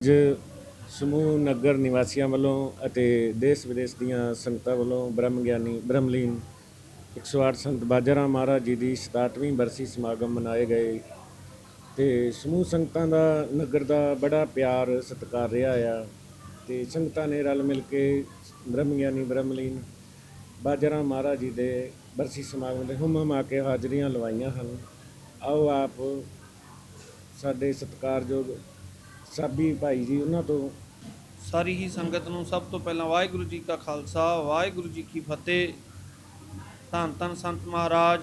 ਅੱਜ ਸਮੂਹ ਨਗਰ ਨਿਵਾਸੀਆਂ ਵੱਲੋਂ ਅਤੇ ਦੇਸ਼ ਵਿਦੇਸ਼ ਦੀਆਂ ਸੰਗਤਾਂ ਵੱਲੋਂ ਬ੍ਰਹਮ ਗਿਆਨੀ, ਬ੍ਰਹਮਲੀਨ 108 ਸੰਤ ਬਾਜਰਾ ਮਹਾਰਾਜ ਜੀ ਦੀ 67ਵੀਂ ਬਰਸੀ ਸਮਾਗਮ ਮਨਾਏ ਗਏ ਤੇ ਸਮੂਹ ਸੰਗਤਾਂ ਦਾ ਨਗਰ ਦਾ ਬੜਾ ਪਿਆਰ, ਸਤਿਕਾਰ ਰਿਹਾ ਆ ਤੇ ਸੰਗਤਾਂ ਨੇ ਰਲ ਮਿਲ ਕੇ ਬ੍ਰਹਮ ਗਿਆਨੀ, ਬ੍ਰਹਮਲੀਨ ਬਾਜਰਾ ਮਹਾਰਾਜ ਜੀ ਦੇ ਬਰਸੀ ਸਮਾਗਮ ਦੇ ਹੁਮ ਆ ਕੇ ਹਾਜ਼ਰੀਆਂ ਲਵਾਈਆਂ ਹਨ। ਆਓ ਆਪ ਸਾਡੇ ਸਤਿਕਾਰਯੋਗ ਸਾਬੀ ਭਾਈ ਜੀ, ਉਹਨਾਂ ਤੋਂ। ਸਾਰੀ ਹੀ ਸੰਗਤ ਨੂੰ ਸਭ ਤੋਂ ਪਹਿਲਾਂ ਵਾਹਿਗੁਰੂ ਜੀ ਕਾ ਖਾਲਸਾ, ਵਾਹਿਗੁਰੂ ਜੀ ਕੀ ਫਤਿਹ। ਧੰਨ ਧੰਨ ਸੰਤ ਮਹਾਰਾਜ,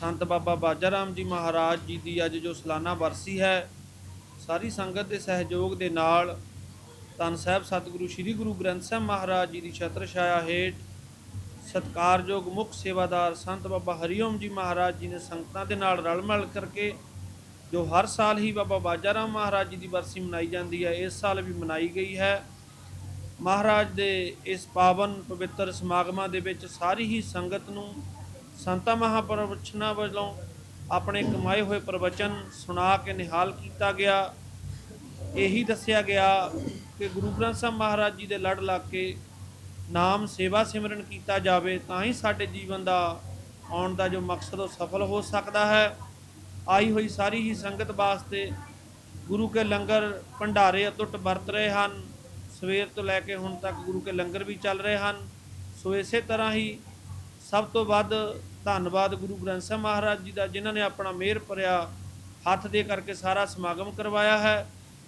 ਸੰਤ ਬਾਬਾ ਬਾਜਾ ਰਾਮ ਜੀ ਮਹਾਰਾਜ ਜੀ ਦੀ ਅੱਜ ਜੋ ਸਾਲਾਨਾ ਵਰਸੀ ਹੈ, ਸਾਰੀ ਸੰਗਤ ਦੇ ਸਹਿਯੋਗ ਦੇ ਨਾਲ ਧੰਨ ਸਾਹਿਬ ਸਤਿਗੁਰੂ ਸ੍ਰੀ ਗੁਰੂ ਗ੍ਰੰਥ ਸਾਹਿਬ ਮਹਾਰਾਜ ਜੀ ਦੀ ਛਤਰ ਛਾਇਆ ਹੇਠ ਸਤਿਕਾਰਯੋਗ ਮੁੱਖ ਸੇਵਾਦਾਰ ਸੰਤ ਬਾਬਾ ਹਰੀਓਮ ਜੀ ਮਹਾਰਾਜ ਜੀ ਨੇ ਸੰਗਤਾਂ ਦੇ ਨਾਲ ਰਲ ਮਿਲ ਕਰਕੇ ਜੋ ਹਰ ਸਾਲ ਹੀ ਬਾਬਾ ਬਾਜਾ ਰਾਮ ਮਹਾਰਾਜ ਜੀ ਦੀ ਬਰਸੀ ਮਨਾਈ ਜਾਂਦੀ ਹੈ, ਇਸ ਸਾਲ ਵੀ ਮਨਾਈ ਗਈ ਹੈ। ਮਹਾਰਾਜ ਦੇ ਇਸ ਪਾਵਨ ਪਵਿੱਤਰ ਸਮਾਗਮਾਂ ਦੇ ਵਿੱਚ ਸਾਰੀ ਹੀ ਸੰਗਤ ਨੂੰ ਸੰਤਾ ਮਹਾਪਰਵਚਨਾਂ ਵੱਲੋਂ ਆਪਣੇ ਕਮਾਏ ਹੋਏ ਪ੍ਰਵਚਨ ਸੁਣਾ ਕੇ ਨਿਹਾਲ ਕੀਤਾ ਗਿਆ। ਇਹੀ ਦੱਸਿਆ ਗਿਆ ਕਿ ਗੁਰੂ ਗ੍ਰੰਥ ਸਾਹਿਬ ਮਹਾਰਾਜ ਜੀ ਦੇ ਲੜ ਲੱਗ ਕੇ ਨਾਮ ਸੇਵਾ ਸਿਮਰਨ ਕੀਤਾ ਜਾਵੇ, ਤਾਂ ਹੀ ਸਾਡੇ ਜੀਵਨ ਦਾ ਆਉਣ ਦਾ ਜੋ ਮਕਸਦ ਉਹ ਸਫਲ ਹੋ ਸਕਦਾ ਹੈ। ਆਈ ਹੋਈ ਸਾਰੀ ਹੀ ਸੰਗਤ ਵਾਸਤੇ ਗੁਰੂ ਕੇ ਲੰਗਰ ਭੰਡਾਰੇ ਅਟੁੱਟ ਵਰਤ ਰਹੇ ਹਨ। ਸਵੇਰ ਤੋਂ ਲੈ ਕੇ ਹੁਣ ਤੱਕ ਗੁਰੂ ਕੇ ਲੰਗਰ ਵੀ ਚੱਲ ਰਹੇ ਹਨ। ਸੋ ਇਸੇ ਤਰ੍ਹਾਂ ਹੀ ਸਭ ਤੋਂ ਵੱਧ ਧੰਨਵਾਦ ਗੁਰੂ ਗ੍ਰੰਥ ਸਾਹਿਬ ਮਹਾਰਾਜ ਜੀ ਦਾ, ਜਿਨ੍ਹਾਂ ਨੇ ਆਪਣਾ ਮਿਹਰ ਭਰਿਆ, ਹੱਥ ਦੇ ਕਰਕੇ ਸਾਰਾ ਸਮਾਗਮ ਕਰਵਾਇਆ ਹੈ।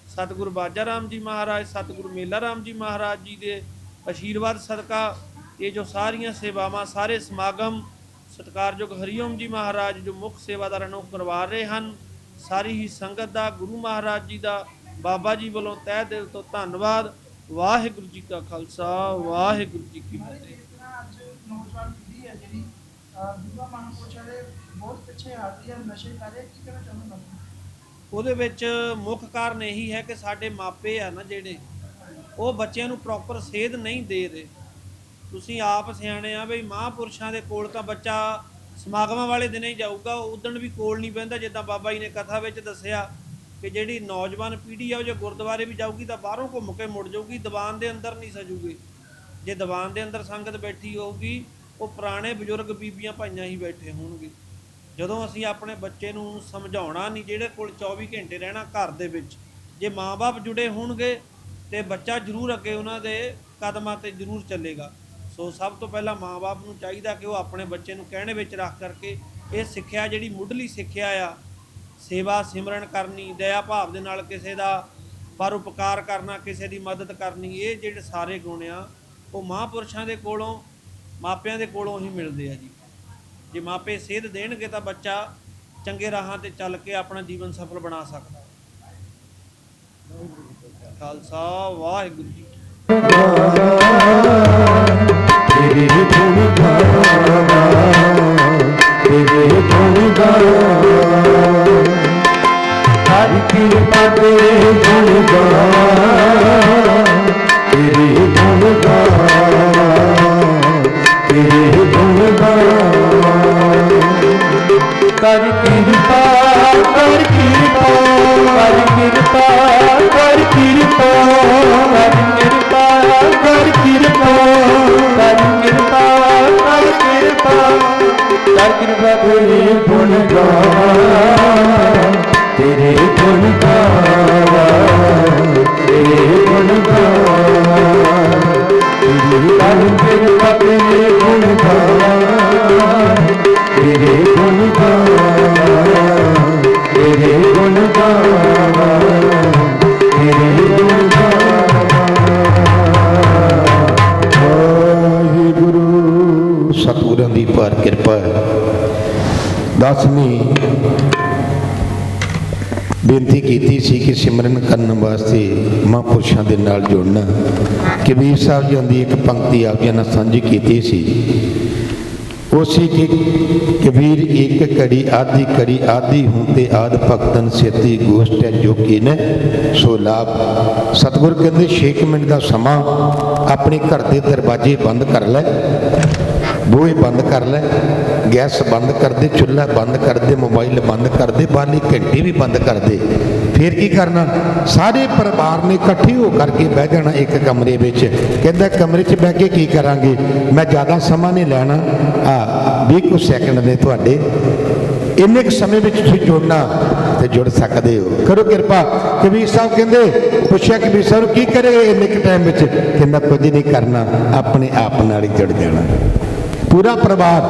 ਸਤਿਗੁਰੂ ਬਾਜਾ ਰਾਮ ਜੀ ਮਹਾਰਾਜ, ਸਤਿਗੁਰੂ ਮੇਲਾ ਰਾਮ ਜੀ ਮਹਾਰਾਜ ਜੀ ਦੇ ਆਸ਼ੀਰਵਾਦ ਸਦਕਾ ਇਹ ਜੋ ਸਾਰੀਆਂ ਸੇਵਾਵਾਂ, ਸਾਰੇ ਸਮਾਗਮ ਸਤਿਕਾਰਯੋਗ ਹਰੀਓਮ ਜੀ ਮਹਾਰਾਜ ਜੋ ਮੁੱਖ ਸੇਵਾਦਾਰਾਂ ਨੂੰ ਕਰਵਾ ਰਹੇ ਹਨ। ਸਾਰੀ ਹੀ ਸੰਗਤ ਦਾ ਗੁਰੂ ਮਹਾਰਾਜ ਜੀ ਦਾ ਬਾਬਾ ਜੀ ਵੱਲੋਂ ਤਹਿ ਦਿਲ ਤੋਂ ਧੰਨਵਾਦ। ਵਾਹਿਗੁਰੂ ਜੀ ਕਾ ਖਾਲਸਾ ਵਾਹਿਗੁਰੂ ਜੀ ਕੀ ਫਤਿਹ। ਅੱਜ ਨੌਜਵਾਨ ਪੀੜ੍ਹੀ ਹੈ ਜਿਹੜੀ ਅਹ ਵਿਧਵਾ ਮਹਾਂਪੁਰਸ਼ ਵਾਲੇ ਬਹੁਤ ਪਿੱਛੇ ਹਟਦੀ ਹੈ ਨਸ਼ੇ ਕਰ ਰਹੇ ਕੀ ਕਹਿਣਾ ਚਾਹੁੰਦੇ ਹੋ ਉਹਦੇ ਵਿੱਚ ਮੁੱਖ ਕਾਰਨ ਇਹੀ ਹੈ ਕਿ ਸਾਡੇ ਮਾਪੇ ਆ ਨਾ ਜਿਹੜੇ ਉਹ ਬੱਚਿਆਂ ਨੂੰ ਪ੍ਰੋਪਰ ਸੇਧ ਨਹੀਂ ਦੇ ਰਹੇ। ਤੁਸੀਂ ਆਪ ਸਿਆਣੇ ਆ ਬਈ ਮਹਾਂਪੁਰਸ਼ਾਂ ਦੇ ਕੋਲ ਤਾਂ ਬੱਚਾ ਸਮਾਗਮਾਂ ਵਾਲੇ ਦਿਨ ਹੀ ਜਾਊਗਾ ਉਦਣ ਵੀ ਕੋਲ ਨਹੀਂ ਬਹਿੰਦਾ, ਜਿੱਦਾਂ ਬਾਬਾ ਜੀ ਨੇ ਕਥਾ ਵਿੱਚ ਦੱਸਿਆ ਕਿ ਜਿਹੜੀ ਨੌਜਵਾਨ ਪੀੜ੍ਹੀ ਆ, ਉਹ ਜੇ ਗੁਰਦੁਆਰੇ ਵੀ ਜਾਊਗੀ ਤਾਂ ਬਾਹਰੋਂ ਘੁੰਮ ਕੇ ਮੁੜ ਜਾਊਗੀ, ਦੀਵਾਨ ਦੇ ਅੰਦਰ ਨਹੀਂ ਸਜੂਗੀ। ਜੇ ਦੀਵਾਨ ਦੇ ਅੰਦਰ ਸੰਗਤ ਬੈਠੀ ਹੋਊਗੀ, ਉਹ ਪੁਰਾਣੇ ਬਜ਼ੁਰਗ ਬੀਬੀਆਂ ਭਾਈਆਂ ਹੀ ਬੈਠੇ ਹੋਣਗੇ। ਜਦੋਂ ਅਸੀਂ ਆਪਣੇ ਬੱਚੇ ਨੂੰ ਸਮਝਾਉਣਾ ਨਹੀਂ, ਜਿਹੜੇ ਕੋਲ 24 ਘੰਟੇ ਰਹਿਣਾ ਘਰ ਦੇ ਵਿੱਚ, ਜੇ ਮਾਪੇ ਜੁੜੇ ਹੋਣਗੇ ਤੇ ਬੱਚਾ ਜ਼ਰੂਰ ਅੱਗੇ ਉਹਨਾਂ ਦੇ ਕਦਮਾਂ ਤੇ ਜ਼ਰੂਰ ਚੱਲੇਗਾ। ਸੋ ਸਭ ਤੋਂ ਪਹਿਲਾਂ ਮਾਪੇ ਨੂੰ ਚਾਹੀਦਾ ਕਿ ਉਹ ਆਪਣੇ ਬੱਚੇ ਨੂੰ ਕਹਿਣੇ ਵਿੱਚ ਰੱਖ ਕਰਕੇ ਇਹ ਸਿੱਖਿਆ ਜਿਹੜੀ ਮੁੱਢਲੀ ਸਿੱਖਿਆ ਆ, ਸੇਵਾ ਸਿਮਰਨ ਕਰਨੀ, ਦਇਆ ਭਾਵ ਦੇ ਨਾਲ ਕਿਸੇ ਦਾ ਪਰ ਉਪਕਾਰ ਕਰਨਾ, ਕਿਸੇ ਦੀ ਮਦਦ ਕਰਨੀ, ਇਹ ਜਿਹੜੇ ਸਾਰੇ ਗੁਣ ਆ, ਉਹ ਮਹਾਂਪੁਰਸ਼ਾਂ ਦੇ ਕੋਲੋਂ, ਮਾਪਿਆਂ ਦੇ ਕੋਲੋਂ ਹੀ ਮਿਲਦੇ ਆ ਜੀ ਜੇ ਮਾਪੇ ਸੇਧ ਦੇਣਗੇ ਤਾਂ ਬੱਚਾ ਚੰਗੇ ਰਾਹਾਂ ਤੇ ਚੱਲ ਕੇ ਆਪਣਾ ਜੀਵਨ ਸਫਲ ਬਣਾ ਸਕਦਾ ਹੈ। ਖਾਲਸਾ, ਵਾਹਿਗੁਰੂ ਜੀ ਕਰ ਕਿਰਪਾ ਤੇਰੇ ਗੁਣ ਗਾਵਾਂ। ਤੇਰੇ ਗੁਣ ਗਾਵਾਂ। ਤੇਰੇ ਗੁਣ ਗਾਵਾਂ। ਤੇਰੀ ਕਰ ਕਿਰਪਾ ਤੇਰੇ ਗੁਣ ਗਾਵਾਂ। ਤੇਰੇ ਗੁਣ ਗਾਵਾਂ। ਤੇਰੇ ਗੁਣ ਗਾਵਾਂ। ਦੀ ਪਾਰ ਕਿਰਪਾ ਹੈ ਦਸਵੀਂ ਬੇਨਤੀ ਕੀਤੀ ਸੀ ਕਿ ਸਿਮਰਨ ਕਰਨ ਵਾਸਤੇ ਮਹਾਂਪੁਰਸ਼ਾਂ ਦੇ ਨਾਲ ਜੁੜਨਾ ਕਬੀਰ ਸਾਹਿਬ ਜੀ ਦੀ ਇੱਕ ਪੰਕਤੀ ਆਪ ਜੀ ਨਾਲ ਸਾਂਝੀ ਕੀਤੀ ਸੀ ਉਹ ਸੀ ਕਿ ਕਬੀਰ ਇੱਕ ਘੜੀ ਆਦੀ ਘੜੀ ਆਦੀ ਹੂੰ ਤੇ ਆਦ ਭਗਤਨ ਸੇਤੀ ਗੋਸ਼ਟਿ ਜੋ ਕੀਨੇ ਸੋ ਲਾਭ ਸਤਿਗੁਰ ਕਹਿੰਦੇ 6 ਮਿੰਟ ਦਾ ਸਮਾਂ, ਆਪਣੇ ਘਰ ਦੇ ਦਰਵਾਜ਼ੇ ਬੰਦ ਕਰ ਲੈ। ਬੂਹੇ ਬੰਦ ਕਰ ਲੈ, ਗੈਸ ਬੰਦ ਕਰ ਦੇ, ਚੁੱਲ੍ਹਾ ਬੰਦ ਕਰ ਦੇ, ਮੋਬਾਈਲ ਬੰਦ ਕਰ ਦੇ ਬਾਲੀ ਘੰਟੀ ਵੀ ਬੰਦ ਕਰ ਦੇ। ਫਿਰ ਕੀ ਕਰਨਾ? ਸਾਰੇ ਪਰਿਵਾਰ ਨੇ ਇਕੱਠੇ ਹੋ ਕਰਕੇ ਬਹਿ ਜਾਣਾ ਇੱਕ ਕਮਰੇ ਵਿੱਚ। ਕਹਿੰਦਾ, ਕਮਰੇ 'ਚ ਬਹਿ ਕੇ ਕੀ ਕਰਾਂਗੇ? ਮੈਂ ਜ਼ਿਆਦਾ ਸਮਾਂ ਨਹੀਂ ਲੈਣਾ। ਆ 20 ਕੁ ਸੈਕਿੰਡ ਨੇ ਤੁਹਾਡੇ। ਇੰਨੇ ਕੁ ਸਮੇਂ ਵਿੱਚ ਤੁਸੀਂ ਜੁੜਨਾ ਤੇ ਜੁੜ ਸਕਦੇ ਹੋ। ਕਰੋ ਕਿਰਪਾ। ਕਬੀਰ ਸਾਹਿਬ ਕਹਿੰਦੇ, ਪੁੱਛਿਆ ਕਬੀਰ ਸਾਹਿਬ ਨੂੰ ਕੀ ਕਰੇਗਾ ਇੰਨੇ ਕੁ ਟਾਈਮ ਵਿੱਚ? ਕਹਿੰਦਾ, ਕੁਝ ਨਹੀਂ ਕਰਨਾ। ਆਪਣੇ ਆਪ ਨਾਲ ਹੀ ਜੁੜ ਜਾਣਾ। ਪੂਰਾ ਪਰਿਵਾਰ